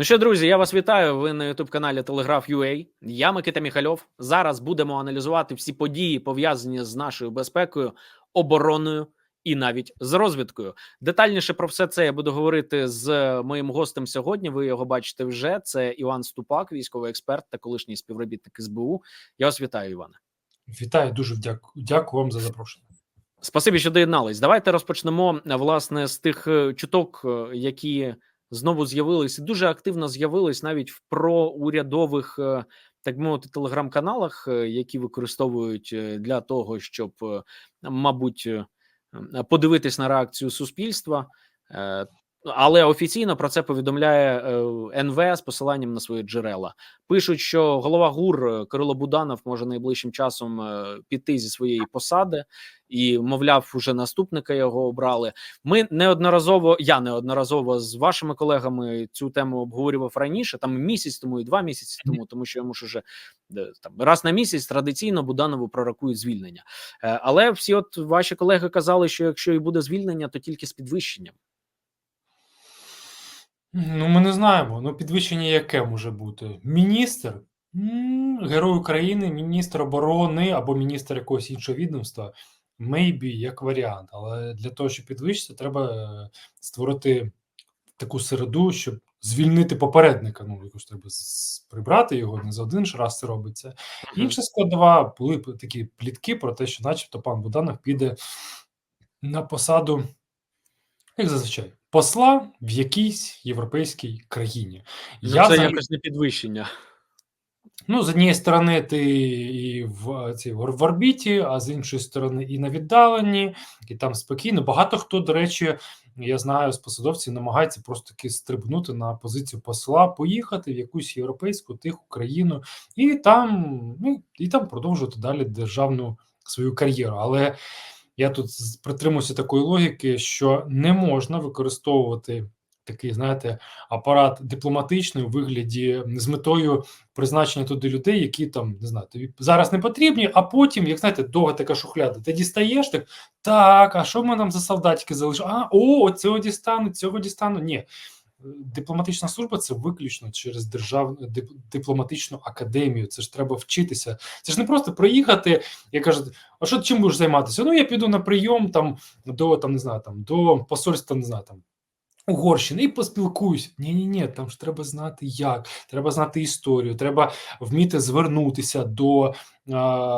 Ну що, друзі, я вас вітаю. Ви на youtube каналі Telegraph.ua. Я Микита Міхальов. Зараз будемо аналізувати всі події, пов'язані з нашою безпекою, обороною і навіть з розвідкою. Детальніше про все це я буду говорити з моїм гостем сьогодні. Ви його бачите вже. Це Іван Ступак, військовий експерт та колишній співробітник СБУ. Я вас вітаю, Іване. Вітаю, дуже дякую. Дякую вам за запрошення. Спасибі, що доєднались. Давайте розпочнемо власне з тих е, чуток, е, які знову з'явились дуже активно з'явились навіть в проурядових, е, так мовити, телеграм-каналах, е, які використовують е, для того, щоб, мабуть, подивитись на реакцію суспільства. Але офіційно про це повідомляє е, НВ з посиланням на свої джерела. Пишуть, що голова ГУР е, Кирило Буданов може найближчим часом е, піти зі своєї посади, і мовляв, уже наступника його обрали. Ми неодноразово, я неодноразово з вашими колегами цю тему обговорював раніше, там місяць тому і два місяці тому, тому що йому ж уже там раз на місяць традиційно Буданову пророкують звільнення. Але всі, от ваші колеги казали, що якщо і буде звільнення, то тільки з підвищенням. Ну, ми не знаємо. Ну, підвищення яке може бути? Міністр, М, Герой України, міністр оборони або міністр якогось іншого відомства. Maybe як варіант. Але для того, щоб підвищити, треба е, створити таку середу, щоб звільнити попередника. Ну, якось треба прибрати його, не за один ж раз це робиться. Інша складова були такі плітки про те, що, начебто, пан Буданов піде на посаду, як зазвичай, посла в якійсь європейській країні. Ну, Я це взагалі- якось не підвищення. Ну, з однієї сторони, ти і в цій в орбіті, а з іншої сторони, і на віддаленні, і там спокійно. Багато хто, до речі, я знаю з посадовців, намагається просто таки стрибнути на позицію посла, поїхати в якусь європейську тиху країну і там, ну, і там продовжувати далі державну свою кар'єру. Але я тут притримуюся такої логіки, що не можна використовувати такий, знаєте, апарат дипломатичний у вигляді з метою призначення туди людей, які там не знаю, тобі зараз не потрібні, а потім, як знаєте, довга така шухляда, ти дістаєш так, так, а що ми нам за солдатики залишили? А, о, цього дістану, цього дістану. Ні. Дипломатична служба це виключно через державну дип- дипломатичну академію. Це ж треба вчитися. Це ж не просто приїхати і кажуть, а що чим будеш займатися? Ну я піду на прийом там до там не знаю, там до посольства, не знаю там. Угорщини і поспілкуюсь. Ні, ні, ні, там ж треба знати як, треба знати історію, треба вміти звернутися до,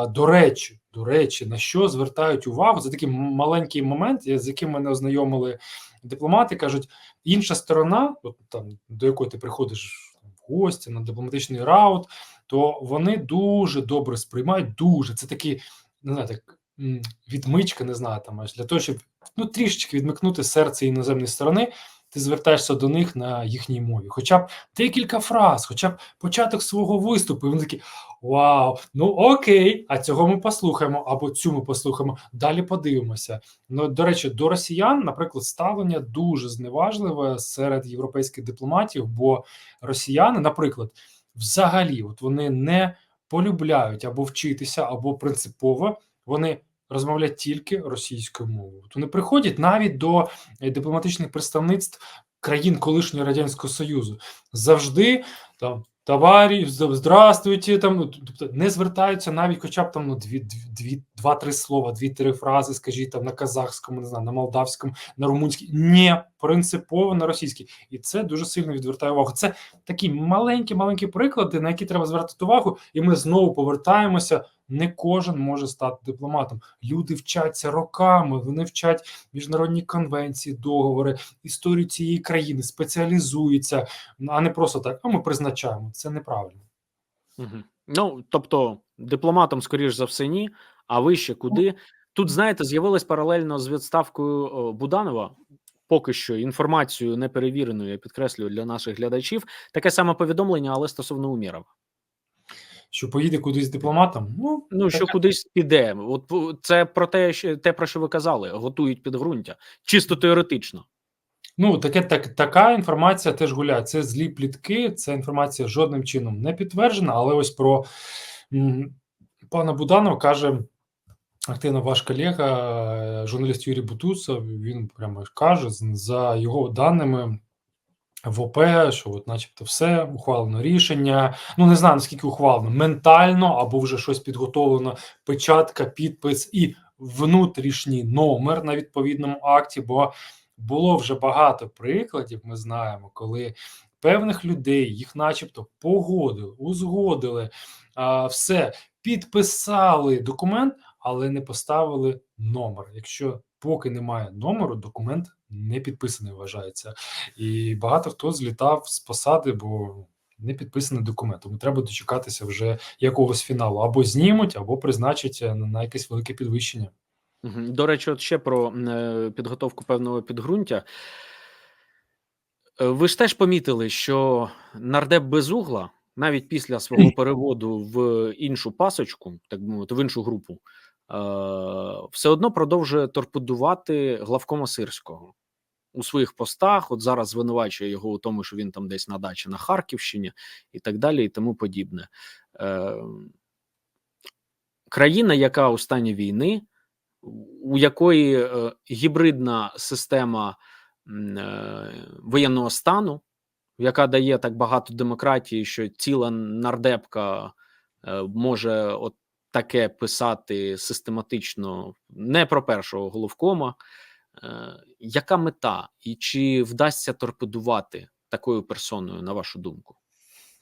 до речі. До речі, на що звертають увагу? Це такий маленький момент, з яким мене ознайомили дипломати. кажуть, інша сторона, от там до якої ти приходиш в гості на дипломатичний раут, то вони дуже добре сприймають. Дуже це такі, не знаю, так відмичка, не знаю, там для того, щоб ну трішечки відмикнути серце іноземної сторони, ти звертаєшся до них на їхній мові. Хоча б декілька фраз, хоча б початок свого виступу, і вони такі: Вау, ну окей, а цього ми послухаємо, або цю ми послухаємо. Далі подивимося. Ну, до речі, до росіян, наприклад, ставлення дуже зневажливе серед європейських дипломатів, бо росіяни, наприклад, взагалі, от вони не полюбляють або вчитися, або принципово вони розмовляють тільки російською мовою. То не приходять навіть до е, дипломатичних представництв країн колишнього радянського союзу завжди там. Товарі, здравствуйте, там тобто не звертаються навіть, хоча б там ну дві, дві, дві два-три слова, дві-три фрази, скажіть там на казахському, не знаю, на молдавському, на румунській, ні, принципово на російській, і це дуже сильно відвертає увагу. Це такі маленькі, маленькі приклади, на які треба звертати увагу, і ми знову повертаємося. Не кожен може стати дипломатом. Люди вчаться роками, вони вчать міжнародні конвенції, договори, історію цієї країни, спеціалізуються, а не просто так. А ми призначаємо. Це неправильно. Угу. Ну тобто, дипломатом, скоріш за все, ні. А вище куди? Тут знаєте, з'явилась паралельно з відставкою Буданова. Поки що інформацію неперевіреною, я підкреслюю для наших глядачів. Таке саме повідомлення, але стосовно Умірова. Що поїде кудись дипломатом? Ну Ну що кудись піде. От це про те, що те, про що ви казали, готують підґрунтя, чисто теоретично. Ну, таке так, така інформація теж гуляє. Це злі плітки. Ця інформація жодним чином не підтверджена. Але ось про пана Буданова каже активно ваш колега, е, журналіст Юрій Бутусов. Він прямо каже, за його даними, в ОП, що от, начебто, все ухвалено рішення. Ну не знаю наскільки ухвалено ментально або вже щось підготовлено. Печатка, підпис і внутрішній номер на відповідному акті. Бо було вже багато прикладів. Ми знаємо, коли певних людей їх, начебто, погодили, узгодили, а, все підписали документ, але не поставили номер. Якщо поки немає номеру, документ не підписаний вважається. І багато хто злітав з посади, бо не підписаний документ. Тому треба дочекатися вже якогось фіналу або знімуть, або призначать на, якесь велике підвищення. До речі, от ще про е, підготовку певного підґрунтя. Е, Ви ж теж помітили, що нардеп Безугла навіть після свого переводу в іншу пасочку, так би мовити, в іншу групу, е, все одно продовжує торпедувати главкома Сирського у своїх постах. От зараз звинувачує його у тому, що він там десь на дачі на Харківщині і так далі, і тому подібне. Е, Країна, яка у стані війни, у якої е, гібридна система воєнного стану, яка дає так багато демократії, що ціла нардепка е, може от таке писати систематично не про першого головкома. Е, яка мета і чи вдасться торпедувати такою персоною, на вашу думку?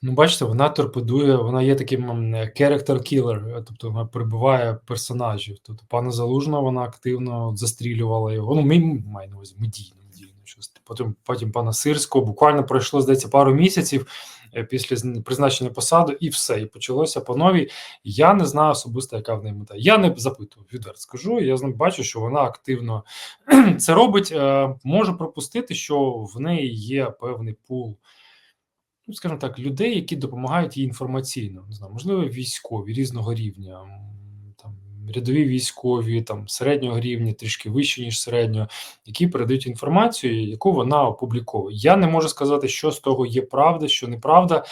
Ну, бачите, вона торпедує, вона є таким character killer, тобто вона прибиває персонажів. Тобто пана Залужного вона активно застрілювала його. Ну, ми маю на увазі медійно щось. Потім, потім пана Сирського. Буквально пройшло, здається, пару місяців е, після призначення посади, і все. І почалося по новій. Я не знаю особисто, яка в неї мета. Я не запитував, відверто скажу. Я бачу, що вона активно це робить. Е, Можу пропустити, що в неї є певний пул ну, скажімо так, людей, які допомагають їй інформаційно. Не знаю, можливо, військові різного рівня, рядові військові, там середнього рівня, трішки вище, ніж середнього, які передають інформацію, яку вона опубліковує. Я не можу сказати, що з того є правда, що неправда.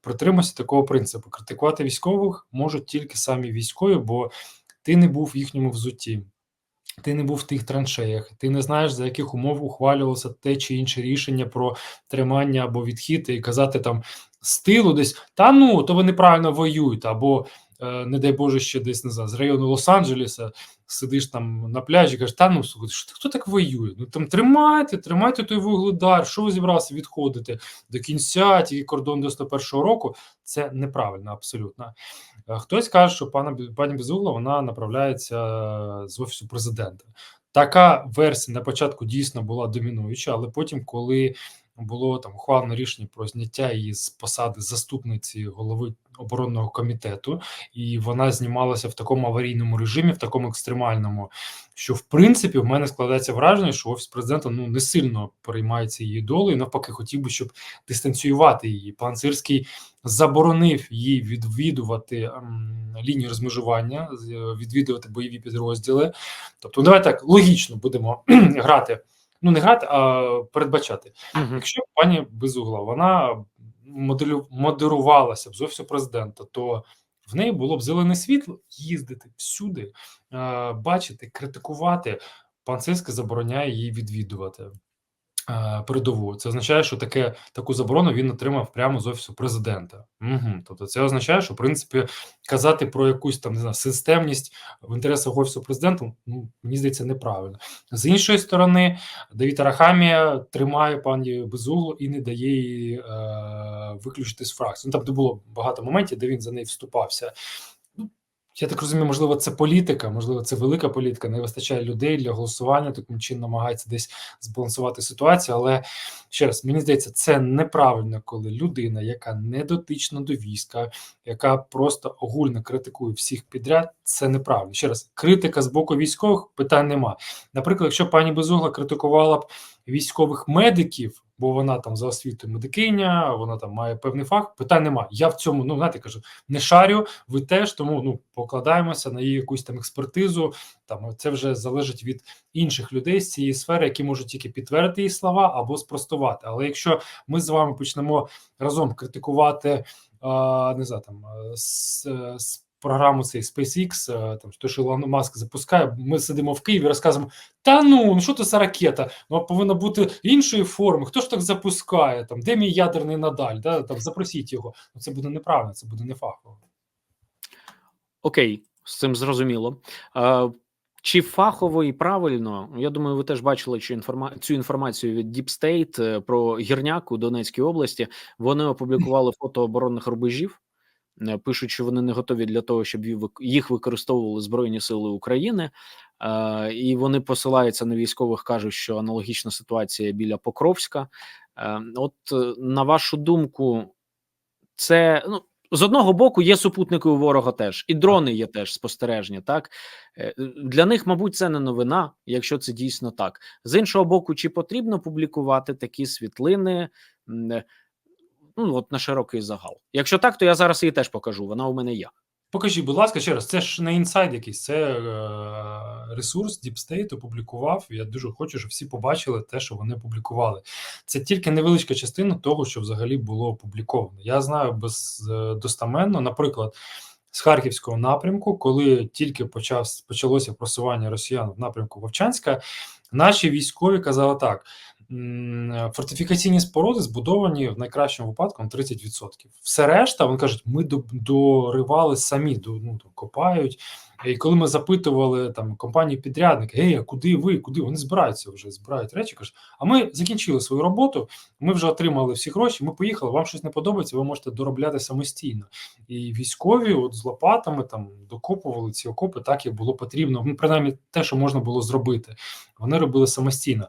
Притримуйся такого принципу. Критикувати військових можуть тільки самі військові, бо ти не був в їхньому взутті. Ти не був в тих траншеях, ти не знаєш, за яких умов ухвалювалося те чи інше рішення про тримання або відхід, і казати там з тилу десь та ну то ви неправильно воюєте, або не дай Боже, ще десь не знаю, з району Лос-Анджелеса сидиш там на пляжі, кажеш, та ну слухайте, що хто так воює? Ну там тримайте, тримайте той вугледар, що ви зібралися відходити до кінця, тільки кордон 91-го року. Це неправильно абсолютно. Е, Хтось каже, що пана пані Безугла вона направляється е, з офісу президента. Така версія на початку дійсно була домінуюча, але потім, коли було там ухвалено рішення про зняття її з посади заступниці голови оборонного комітету, і вона знімалася в такому аварійному режимі, в такому екстремальному, що в принципі в мене складається враження, що офіс президента ну не сильно переймається її долею. Навпаки, хотів би, щоб дистанціювати її. Пан Сирський заборонив їй відвідувати ем, лінію розмежування, е, відвідувати бойові підрозділи. Тобто, давай так логічно будемо грати. Ну, не грати, а передбачати. Якщо пані Безугла вона моделю модерувалася б з офісу президента, то в неї було б зелене світло їздити всюди, е, бачити, критикувати. Пан Сирський забороняє її відвідувати передову. Це означає, що таке таку заборону він отримав прямо з офісу президента. Угу. Тобто, це означає, що в принципі казати про якусь там не знаю, системність в інтересах офісу президента, ну мені здається, неправильно. З іншої сторони, Давід Арахамія тримає пані Безуглу і не дає її е, виключити з фракції. Ну, там де було багато моментів, де він за неї вступався. Я так розумію, можливо, це політика, можливо, це велика політика. Не вистачає людей для голосування. Таким чином намагається десь збалансувати ситуацію. Але ще раз мені здається, це неправильно, коли людина, яка не дотична до війська, яка просто огульно критикує всіх підряд, це неправильно. Ще раз, критика з боку військових питань нема. Наприклад, якщо пані Безугла критикувала б військових медиків, бо вона там за освітою медикиня, вона там має певний фах, питань нема. Я в цьому, ну знаєте, кажу, не шарю, ви теж, тому ну покладаємося на її якусь там експертизу. Там це вже залежить від інших людей з цієї сфери, які можуть тільки підтвердити її слова або спростувати. Але якщо ми з вами почнемо разом критикувати, не знаю, там с- е, програму цей SpaceX, е, там то, що Ілон Маск запускає. Ми сидимо в Києві, розказуємо: та ну, ну що це за ракета? Ну повинна бути іншої форми. Хто ж так запускає? Там де мій ядерний надаль? Да? Там запросіть його. Ну це буде неправильно, це буде не фахово. Окей, з цим зрозуміло. А, чи фахово і правильно? Я думаю, ви теж бачили цю, інформа... цю інформацію від Deep State е, про гірняк у Донецькій області. Вони опублікували фото оборонних рубежів, е, пишуть, що вони не готові для того, щоб їх використовували Збройні Сили України. Е, і вони посилаються на військових, кажуть, що аналогічна ситуація біля Покровська. Е, от е, на вашу думку, це ну з одного боку є супутники у ворога теж, і дрони є теж спостережні. Так Е, для них, мабуть, це не новина, якщо це дійсно так. З іншого боку, чи потрібно публікувати такі світлини? Ну от на широкий загал. Якщо так, то я зараз її теж покажу. Вона у мене є. Покажіть, будь ласка, ще раз, це ж не інсайд якийсь, це е, ресурс Deep State опублікував. Я дуже хочу, щоб всі побачили те, що вони опублікували. Це тільки невеличка частина того, що взагалі було опубліковано. Я знаю без е, достаменно, наприклад, з харківського напрямку, коли тільки почав почалося просування росіян в напрямку Вовчанська, наші військові казали так. М, Фортифікаційні споруди збудовані в найкращому випадку на 30%. Все решта, вони кажуть, ми доривали самі, ну, копають. І коли ми запитували там компанії підрядники, гей, а куди ви? Куди вони збираються вже? Збирають речі. кажуть, а ми закінчили свою роботу, ми вже отримали всі гроші. Ми поїхали. Вам щось не подобається, ви можете доробляти самостійно. І військові, от з лопатами там докопували ці окопи так, як було потрібно. Ну, принаймні, те, що можна було зробити, вони робили самостійно.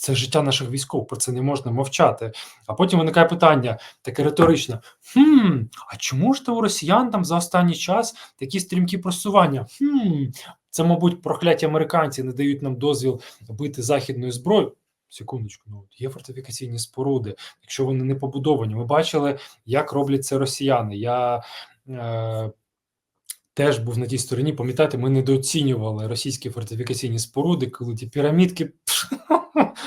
Це життя наших військових, про це не можна мовчати. А потім виникає питання таке риторичне: хм, а чому ж то у росіян там за останній час такі стрімкі просування? Хм, це, мабуть, прокляті американці не дають нам дозвіл бити західною зброєю. Секундочку, ну є фортифікаційні споруди, якщо вони не побудовані. Ми бачили, як роблять це росіяни. Я е, теж був на тій стороні. Пам'ятаєте, ми недооцінювали російські фортифікаційні споруди, коли ті пірамідки.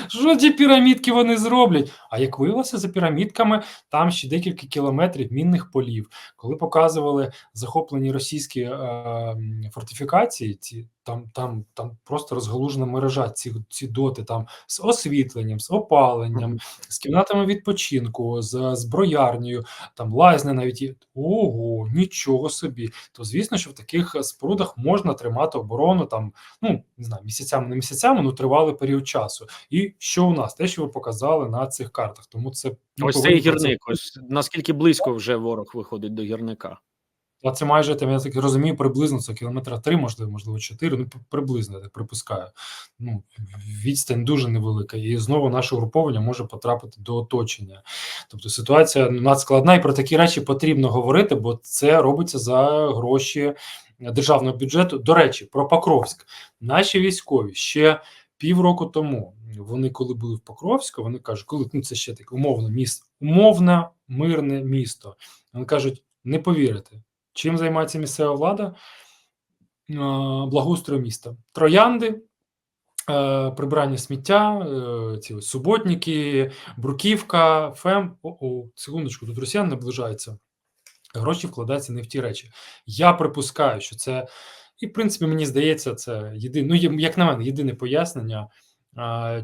Що ті пірамідки вони зроблять? А як виявилося за пірамідками, там ще декілька кілометрів мінних полів. Коли показували захоплені російські е, фортифікації, ці там, там, там просто розгалужена мережа. Ці, ці доти там з освітленням, з опаленням, з кімнатами відпочинку, з зброярнею, там лазня навіть є. Ого, нічого собі. То звісно, що в таких спорудах можна тримати оборону там, ну не знаю, місяцями, не місяцями, ну тривалий період часу. І що у нас? Те, що ви показали на цих картах. Тому це ну, Ось цей про це гірник. Ось наскільки близько вже ворог виходить до гірника. А це майже там, я так розумію, приблизно це кілометра три, можливо, можливо, чотири. Ну, приблизно я так припускаю. Ну, відстань дуже невелика, і знову наше угруповання може потрапити до оточення. Тобто ситуація надскладна, і про такі речі потрібно говорити, бо це робиться за гроші державного бюджету. До речі, про Покровськ. Наші військові ще півроку тому. Вони, коли були в Покровську, вони кажуть, коли ну це ще таке умовне місто, умовне мирне місто. Вони кажуть, не повірите, чим займається місцева влада? Благоустрою міста. Троянди, е, прибирання сміття, е, ці суботники, бруківка, фем. О-о, секундочку, тут росіян наближаються. Гроші вкладаються не в ті речі. Я припускаю, що це, і в принципі, мені здається, це єдине, ну, як на мене, єдине пояснення,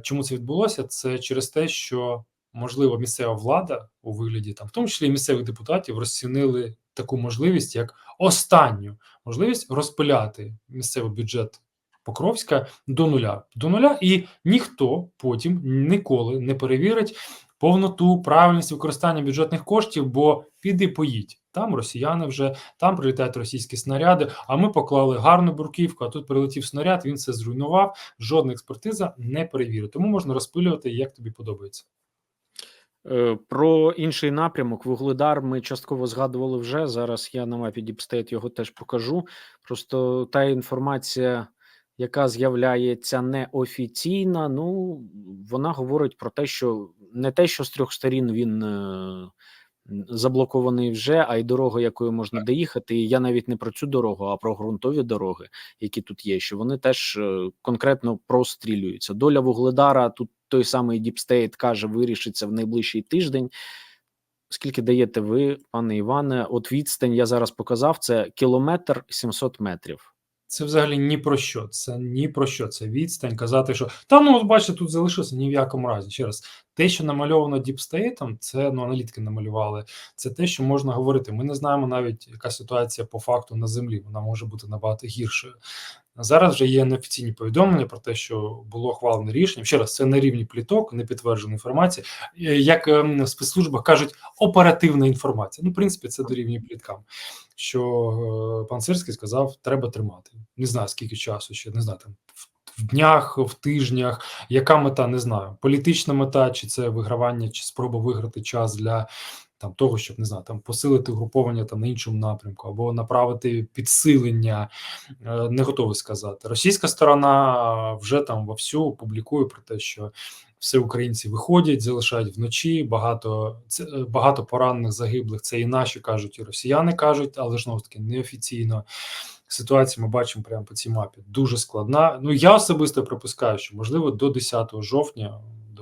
чому це відбулося, це через те, що можливо місцева влада у вигляді, там, в тому числі місцевих депутатів, розцінили таку можливість як останню можливість розпиляти місцевий бюджет Покровська до нуля. До нуля, і ніхто потім ніколи не перевірить повноту, правильність використання бюджетних коштів, бо піди поїдь. Там росіяни вже, там прилітають російські снаряди. А ми поклали гарну бурківку, а тут прилетів снаряд, він це зруйнував. Жодна експертиза не перевірить. Тому можна розпилювати, як тобі подобається. Е, Про інший напрямок Вугледар ми частково згадували вже. Зараз я на мапі State його теж покажу. Просто та інформація, яка з'являється неофіційна, ну вона говорить про те, що не те, що з трьох сторін він е, заблокований вже, а й дорога, якою можна доїхати. І я навіть не про цю дорогу, а про ґрунтові дороги, які тут є. Що вони теж е, конкретно прострілюються. Доля Вугледара тут той самий State каже, вирішиться в найближчий тиждень. скільки даєте ви, пане Іване? От відстань я зараз показав, це кілометр 700 метрів. Це взагалі ні про що. Це ні про що. Це відстань. Казати, що та ну бачите, тут залишилося ні в якому разі. Ще раз, те, що намальовано діпстейтом, це ну аналітики намалювали. Це те, що можна говорити. Ми не знаємо навіть, яка ситуація по факту на землі. Вона може бути набагато гіршою. Зараз вже є неофіційні повідомлення про те, що було ухвалене рішення. Ще раз, це на рівні пліток, не підтверджена інформація. Е, Як ем, в спецслужбах кажуть, оперативна інформація. Ну, в принципі, це дорівнює пліткам. Що е, пан Сирський сказав, треба тримати. Не знаю скільки часу ще не знаю там. В днях, в тижнях, яка мета, не знаю. Політична мета, чи це вигравання, чи спроба виграти час для там того, щоб не знаю, там посилити угруповання там на іншому напрямку, або направити підсилення, е, не готовий сказати. Російська сторона вже там вовсю публікує про те, що все українці виходять, залишають вночі. Багато це багато поранених загиблих. Це і наші кажуть, і росіяни кажуть, але ж таки неофіційно. Ситуацію ми бачимо прямо по цій мапі. Дуже складна. Ну я особисто припускаю, що можливо до 10 жовтня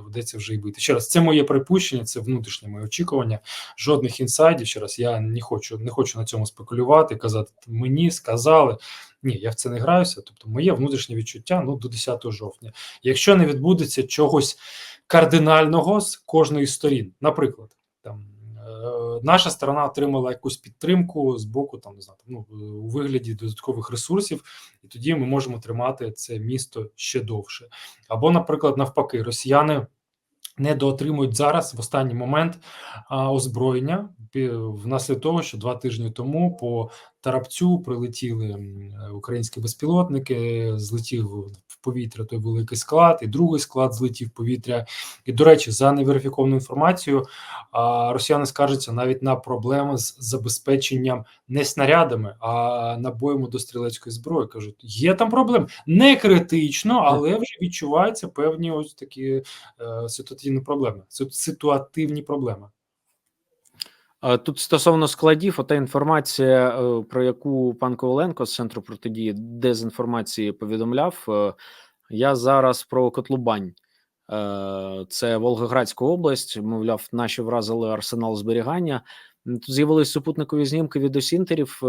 доведеться вже й бити. Ще раз, це моє припущення, це внутрішнє моє очікування. Жодних інсайдів. Ще раз я не хочу, не хочу на цьому спекулювати, казати мені сказали. Ні, я в це не граюся. Тобто, моє внутрішнє відчуття ну до 10 жовтня. Якщо не відбудеться чогось кардинального з кожної з сторін, наприклад, там е, наша сторона отримала якусь підтримку з боку, там не знаю, ну у вигляді додаткових ресурсів, і тоді ми можемо тримати це місто ще довше. Або, наприклад, навпаки, росіяни. Не доотримують зараз в останній момент озброєння внаслідок того, що два тижні тому по Тарапцю прилетіли українські безпілотники, злетів в повітря той великий склад, і другий склад злетів в повітря. І, до речі, за неверифіковану інформацію, росіяни скаржаться навіть на проблеми з забезпеченням не снарядами, а набоями до стрілецької зброї. кажуть, є там проблеми. Не критично, але вже відчуваються певні ось такі е, ситуативні проблеми. Ситуативні проблеми. Е, Тут стосовно складів, ота інформація, е, про яку пан Коваленко з центру протидії дезінформації повідомляв. е, Я зараз про Котлубань. Це Волгоградська область. Мовляв, наші вразили арсенал зберігання. Тут з'явились супутникові знімки від осінтерів.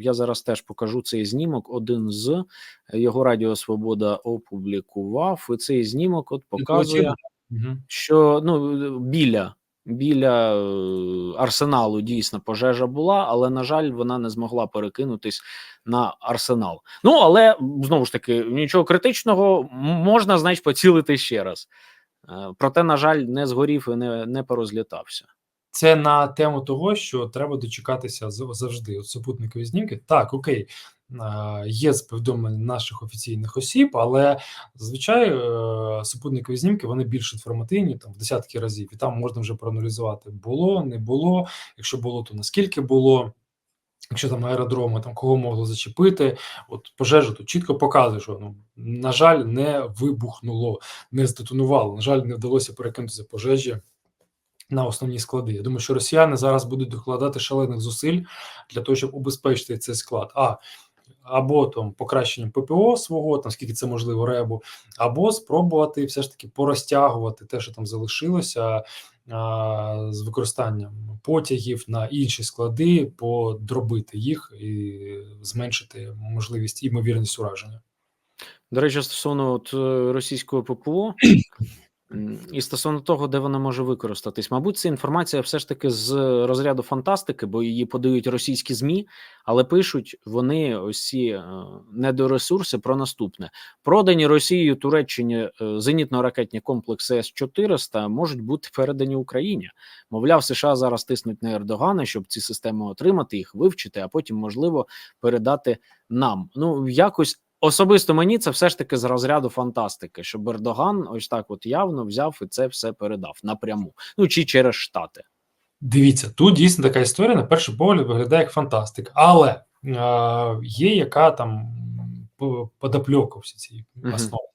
Я зараз теж покажу цей знімок. Один з його Радіо Свобода опублікував. І цей знімок от показує що ну біля біля е, арсеналу дійсно пожежа була, але на жаль, вона не змогла перекинутись на арсенал. Ну але знову ж таки нічого критичного можна, значить, поцілити ще раз. Е, Проте, на жаль, не згорів і не, не порозлітався. Це на тему того, що треба дочекатися завжди. От супутникові знімки. Так, окей, е, є повідомлення наших офіційних осіб, але зазвичай е, супутникові знімки вони більш інформативні, там в десятки разів, і там можна вже проаналізувати: було, не було. Якщо було, то наскільки було. Якщо там аеродроми, там кого могло зачепити, от пожежа тут чітко показує, що ну на жаль, не вибухнуло, не здетонувало. На жаль, не вдалося перекинутися пожежі на основні склади. Я думаю, що росіяни зараз будуть докладати шалених зусиль для того, щоб убезпечити цей склад. А або там покращенням ППО свого, там скільки це можливо, ребу, або спробувати все ж таки порозтягувати те, що там залишилося. З використанням потягів на інші склади, подробити їх і зменшити можливість і ймовірність ураження. До речі, стосовно от, е, російського ППО і стосовно того, де вона може використатись, мабуть, це інформація все ж таки з розряду фантастики, бо її подають російські змі, але пишуть вони ці е, недоресурси про наступне: продані Росією Туреччині е, зенітно-ракетні комплекси С 400 можуть бути передані Україні. Мовляв, США зараз тиснуть на Ердогана, щоб ці системи отримати, їх вивчити, а потім можливо передати нам. Ну якось Особисто мені це все ж таки з розряду фантастики, щоб Ердоган ось так от явно взяв і це все передав напряму. Ну чи через Штати. Дивіться, тут дійсно така історія на перший погляд виглядає як фантастика, але е, є яка там подопльока всі ці основи.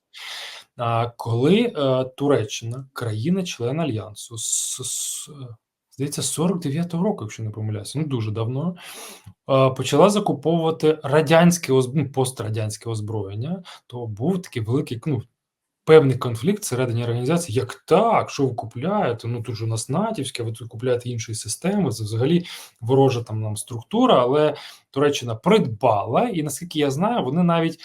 А, коли е, Туреччина, країна-член альянсу, з, е, здається, 49-го року, якщо не помиляюся, ну дуже давно, почала закуповувати радянське ну, пострадянське озброєння, то був такий великий ну, певний конфлікт всередині організації. Як так? Що ви купляєте? Ну тут ж у нас натівське, ви тут купляєте інші системи. Це взагалі ворожа там нам структура, але Туреччина придбала, і наскільки я знаю, вони навіть.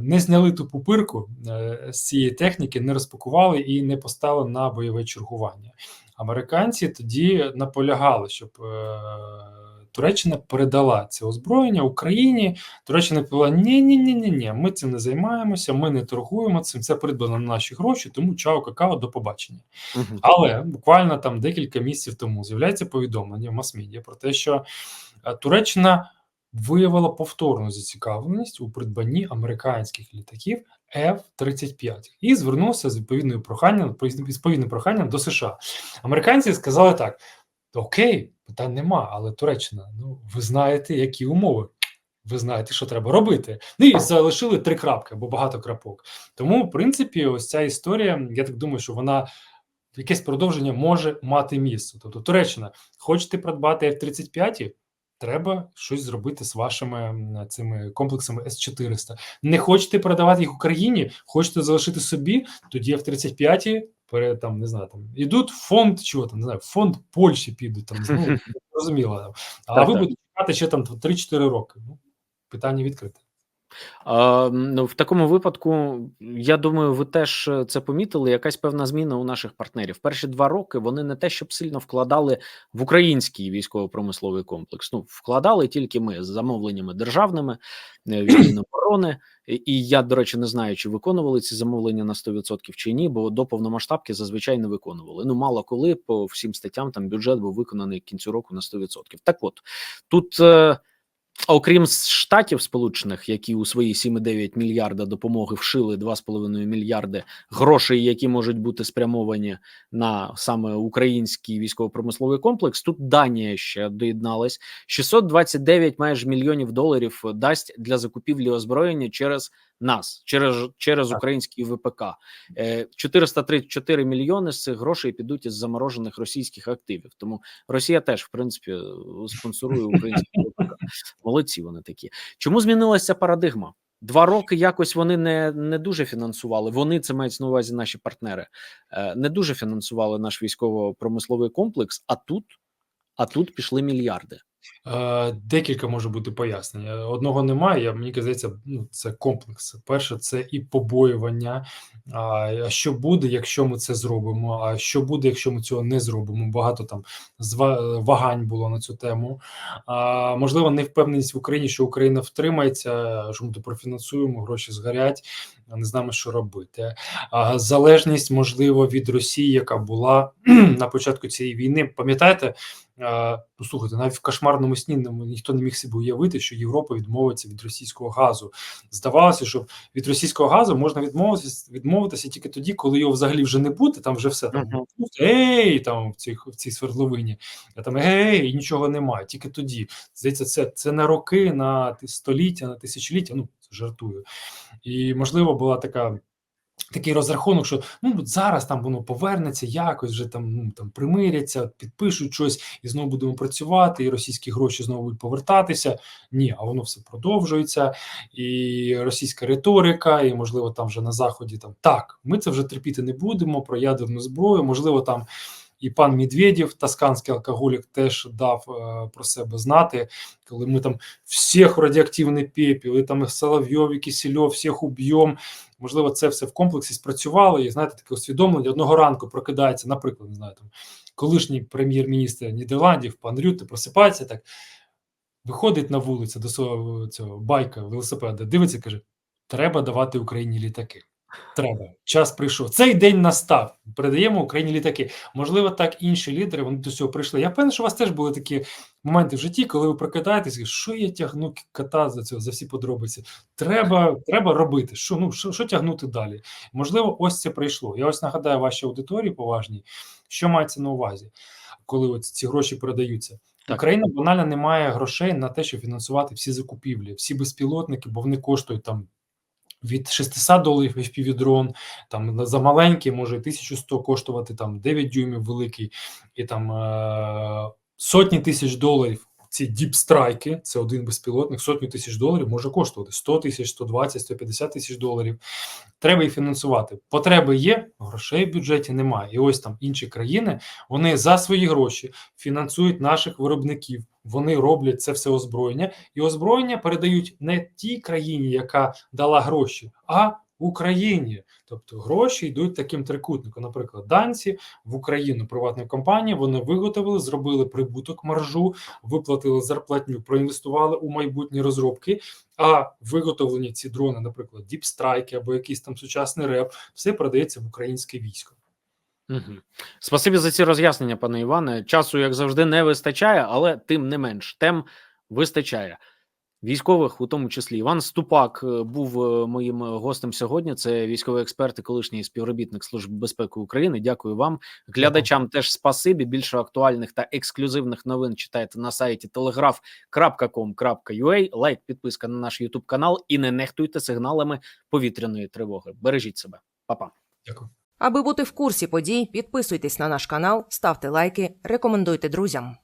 не зняли ту пупирку е, з цієї техніки, не розпакували і не поставили на бойове чергування. Американці тоді наполягали, щоб е, Туреччина передала це озброєння Україні. Туреччина сказала: ні, ні, ні, ні, ні, ми цим не займаємося, ми не торгуємо цим. Це придбано на наші гроші, тому чао, какао, до побачення. Але буквально там декілька місяців тому з'являється повідомлення в мас-медіа про те, що е, Туреччина виявила повторну зацікавленість у придбанні американських літаків F-35 і звернувся з відповідною проханням відповідним проханням до США. Американці сказали так: окей, питань нема, але Туреччина, ну ви знаєте, які умови. Ви знаєте, що треба робити. Ну і залишили три крапки або багато крапок. Тому, в принципі, ось ця історія, я так думаю, що вона якесь продовження може мати місце. Тобто, Туреччина, хочете придбати F-35, треба щось зробити з вашими цими комплексами С-400. Не хочете продавати їх Україні, хочете залишити собі, тоді F-35 пере, там, не знаю, там, ідуть фонд, чого там, не знаю, фонд Польщі підуть, там, ну, зрозуміло. Там. А Так, ви так. будете чекати ще там 3-4 роки. Ну, питання відкрите. Ну, в такому випадку, я думаю, ви теж е, це помітили. Якась певна зміна у наших партнерів. Перші два роки вони не те, щоб сильно вкладали в український військово-промисловий комплекс. Ну, вкладали тільки ми з замовленнями державними е, від Міноборони. І- І я, до речі, не знаю, чи виконували ці замовлення на 100% чи ні, бо до повномасштабки зазвичай не виконували. Ну, мало коли по всім статтям там бюджет був виконаний кінцю року на 100%. Так от тут. Окрім штатів Сполучених, які у свої 7,9 мільярда допомоги вшили 2,5 мільярди грошей, які можуть бути спрямовані на саме український військово-промисловий комплекс. Тут Данія ще доєдналась 629 майже мільйонів доларів дасть для закупівлі озброєння через нас, через через український ВПК. Е, 434 мільйони з цих грошей підуть із заморожених російських активів. Тому Росія теж в принципі спонсорує український ВПК. Молодці вони такі. Чому змінилася парадигма? Два роки якось вони не, не дуже фінансували. Вони це мають на увазі наші партнери. е, Не дуже фінансували наш військово-промисловий комплекс. А тут, а тут пішли мільярди. Е, Декілька може бути пояснень. Е, Одного немає. Мені здається, ну це комплекс. Перше, це і побоювання. А що буде, якщо ми це зробимо? А що буде, якщо ми цього не зробимо? Багато там вагань було на цю тему. А можливо, невпевненість в Україні, що Україна втримається, що ми профінансуємо, гроші згорять, не знаємо, що робити. А залежність, можливо, від Росії, яка була на початку цієї війни. Пам'ятаєте? Е, Ну, слухайте, навіть в кошмарному сні ніхто не міг собі уявити, що Європа відмовиться від російського газу. Здавалося, що від російського газу можна відмовитися, відмовитися тільки тоді, коли його взагалі вже не буде. Там вже все там Мгм. ей, там в цій, в цій свердловині, а там ей, і нічого немає. Тільки тоді. Здається, це, це на роки, на століття, на тисячоліття. Ну жартую. І можливо була така. Такий розрахунок, що ну зараз там воно повернеться, якось вже там ну там примиряться, підпишуть щось, і знову будемо працювати, і російські гроші знову будуть повертатися. Ні, а воно все продовжується, і російська риторика, і можливо, там вже на заході там так, ми це вже терпіти не будемо про ядерну зброю. Можливо, там і пан Медведєв, тасканський алкоголік, теж дав е, про себе знати, коли ми там всіх радіоактивний пепел, і там Соловйов, і Кисельов, всіх уб'ємо. Можливо, це все в комплексі спрацювало, і знаєте, таке усвідомлення одного ранку прокидається, наприклад, не знаю, там колишній прем'єр-міністр Нідерландів, пан Рютте, просипається так, виходить на вулицю до свого цього байка, велосипеда, дивиться, каже: треба давати Україні літаки. Треба, час прийшов. Цей день настав. Передаємо Україні літаки. Можливо, так інші лідери вони до цього прийшли. Я певний, що у вас теж були такі моменти в житті, коли ви прокидаєтесь, що я тягну кота за цього за всі подробиці. Треба, треба робити. Що ну що, що тягнути далі? Можливо, ось це прийшло. Я ось нагадаю вашій аудиторії поважній, що мається на увазі, коли от ці гроші передаються. Так. Україна банально не має грошей на те, щоб фінансувати всі закупівлі, всі безпілотники, бо вони коштують там від 600 доларів FPV-дрон, там за маленький може 1100 коштувати, там 9 дюймів великий, і там е- сотні тисяч доларів. Ці діпстрайки, це один безпілотник, сотню тисяч доларів може коштувати 100 тисяч, 120, 150 тисяч доларів. Треба їх фінансувати. Потреби є, грошей в бюджеті немає. І ось там інші країни вони за свої гроші фінансують наших виробників. Вони роблять це все озброєння, і озброєння передають не тій країні, яка дала гроші, а Україні. Тобто гроші йдуть таким трикутником. Наприклад, данці в Україну приватної компанії вони виготовили, зробили прибуток маржу, виплатили зарплатню, проінвестували у майбутні розробки. А виготовлені ці дрони, наприклад, діпстрайки або якийсь там сучасний реп, все продається в українське військо. Угу. Спасибі за ці роз'яснення, пане Іване. Часу, як завжди, не вистачає, але тим не менш, тем вистачає. Військових, у тому числі Іван Ступак е, був е, моїм гостем сьогодні. Це військовий експерт і колишній співробітник Служби безпеки України. Дякую вам, глядачам. Теж спасибі. Більше актуальних та ексклюзивних новин читайте на сайті telegraph.com.ua. Лайк, підписка на наш Ютуб канал і не нехтуйте сигналами повітряної тривоги. Бережіть себе, Па-па. Дякую. Аби бути в курсі подій, підписуйтесь на наш канал, ставте лайки, рекомендуйте друзям.